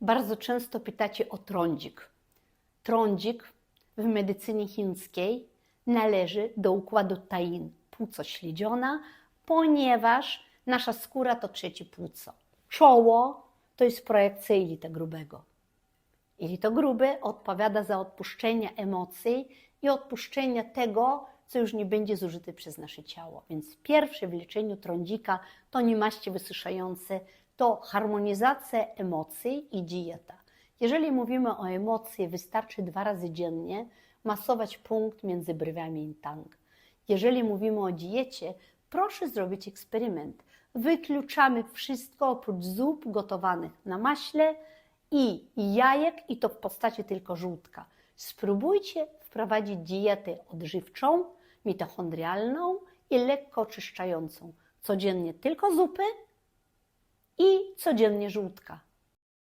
Bardzo często pytacie o trądzik. Trądzik w medycynie chińskiej należy do układu tain, płuco śledziona, ponieważ nasza skóra to trzecie płuco. Czoło to jest projekcja jelita grubego. Jelito grube odpowiada za odpuszczenie emocji i odpuszczenie tego, co już nie będzie zużyte przez nasze ciało. Więc pierwsze w leczeniu trądzika to nie maści wysuszające, to harmonizacja emocji i dieta. Jeżeli mówimy o emocji, wystarczy dwa razy dziennie masować punkt między brwiami i tang. Jeżeli mówimy o diecie, proszę zrobić eksperyment. Wykluczamy wszystko oprócz zup gotowanych na maśle i jajek, i to w postaci tylko żółtka. Spróbujcie wprowadzić dietę odżywczą, mitochondrialną i lekko oczyszczającą. Codziennie tylko zupy i codziennie żółtka.